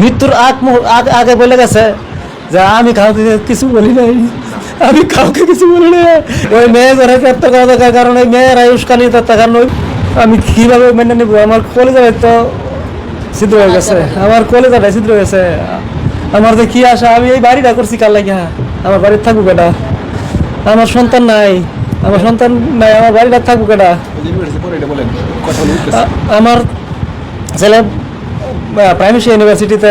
মৃত্যুর আগ আগ- আগে বলে গেছে যে আমি কাউকে কিছু বলি নাই। আমি কাউকে কিছু বলি নাই। ওই মেয়ে ধরে গ্রেপ্তার করা দরকার কারণ ওই মেয়েরা উস্কানি তার কারণ ওই আমি কীভাবে মেনে নেব? আমার কলেজে তো ছিদ্র হয়ে গেছে। আমার কলেজাটা ছিদ্র হয়ে গেছে। আমার যে কি আশা? আমি এই বাড়িটা করছি কার লাগিয়া? আমার বাড়ির থাকুক এটা আমার সন্তান নাই। আমার সন্তান নাই আমার বাড়িটা থাকুক এটা আ- আমার ছেলে প্রাইমারি ইউনিভার্সিটিতে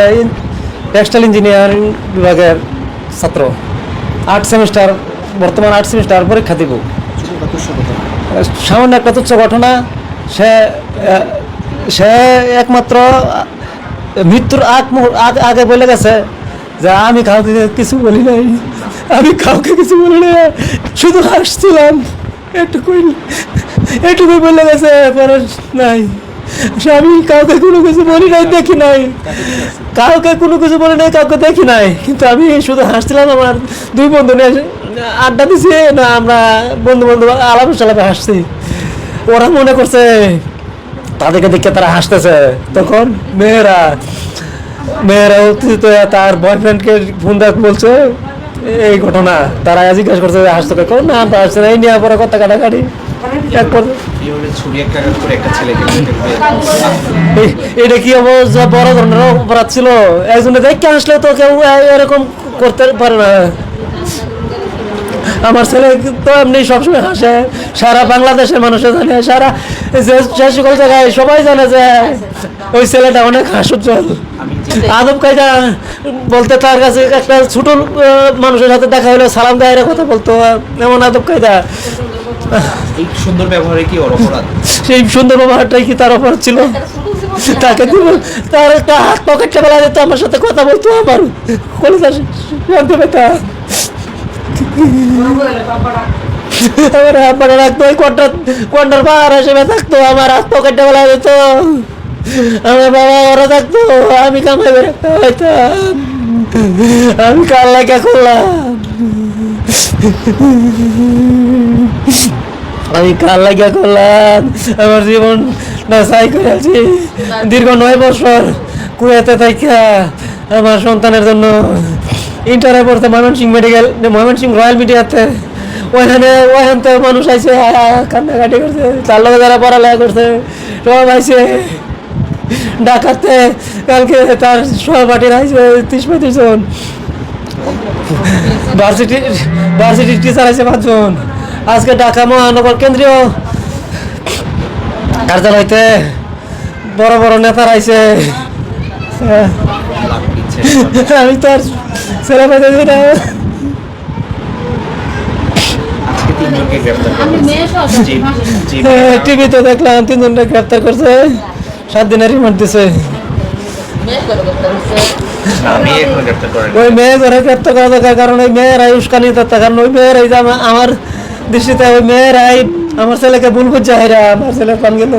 টেক্সটাইল ইঞ্জিনিয়ারিং বিভাগের ছাত্র আট সেমিস্টার বর্তমান আট সেমিস্টার পরীক্ষা দিব সামান্য একটা তুচ্ছ ঘটনা সে সে একমাত্র মৃত্যুর আগ আগ- বলে গেছে যে আমি কাউকে কিছু বলি নাই আমি কাউকে কিছু বলি না শুধু হাসছিলাম এটুকুই এটুকুই বলে গেছে পরে নাই আমি কাউকে কোনো কিছু বলি নাই, দেখি নাই। কাউকে কোনো কিছু বলি নাই, কাউকে দেখি নাই। কিন্তু আমি শুধু হাসছিলাম, আমার দুই বন্ধু নিয়ে আড্ডা দিছি, না, আমরা বন্ধু বন্ধু আলাপ সালাপে হাসছি। ওরা মনে করছে, তাদেরকে দেখে তারা হাসতেছে। তখন মেয়েরা মেয়েরা তার বয়ফ্রেন্ডকে ফোন দেখ বলছে এই ঘটনা, তারা জিজ্ঞাসা করছে হাসতে কেউ না, আমরা হাসছে এই নিয়ে পরে কথা কাটাকাটি। এটা কি বড় ধরনের অপরাধ ছিল। একজনে দেখে আসলে তো কেউ এরকম করতে পারে না। আমার ছেলে তো এমনি সবসময় হাসে। সারা বাংলাদেশের মানুষে জানে, সারা যে সকল জায়গায় সবাই জানে যে ওই ছেলেটা অনেক হাসুজ্জ্বল আদব কায়দা বলতে তার কাছে একটা ছোট মানুষের সাথে দেখা হলে সালাম দেয় কথা বলতো এমন আদব কায়দা। এই সুন্দর ব্যবহারে কি ওর অপরাধ? সেই সুন্দর ব্যবহারটাই কি তার অপরাধ ছিল? তাকে দিব তার একটা হাত পকেটটা বেলা যেত আমার সাথে কথা বলতো আমার। কলেজে জানতে পেতাম আমার হাত পকেটে রাখতো ওই কোয়ার্টার কোয়ার্টার পাহাড় হিসেবে থাকতো আমার হাত পকেটটা বেলা যেত আমার বাবা ওরা থাকতো আমি কামাই বের একটা হইতাম আমি কার লাগা করলাম? আমি কার লাগিয়া করলাম? আমার জীবন নাশাই করে আছি দীর্ঘ নয় বছর কুয়েতে থাকা আমার সন্তানের জন্য ইন্টারে পড়তে ময়মনসিংহ মেডিকেল ময়মনসিংহ রয়্যাল মিডিয়াতে। ওইখানে ওইখান থেকে মানুষ আইছে আ, আ, কান্নাকাটি করছে। তার লগে যারা পড়ালেখা করছে সব আইছে ডাকাতে কালকে তার সহপাঠীর ত্রিশ পঁয়ত্রিশ জন। ভার্সিটি ভার্সিটির টিচার আছে পাঁচজন। আজকে ঢাকা মহানগর কেন্দ্রীয় কার্যালয়তে বড় বড় নেতারা আইছে আমি তো আর ছেলে মেয়ে না। আজকে তিনজনকে গ্রেফতার করা আমি হয়েছে। মেয়ে সহ যে যে টিভিতে দেখলাম তিনজনকে গ্রেপ্তার করছে। সাত দিনের রিমান্ড দিছে। ওই মেয়ে ধরে গ্রেপ্তার করা দরকার, কারণ ওই মেয়েরাই উস্কানি তার কারণ ওই মেয়েরাই আমার দৃষ্টিতে ওই মেয়েরাই আমার ছেলেকে ভুল বুঝছে হাইরা আমার ছেলে পান গেল।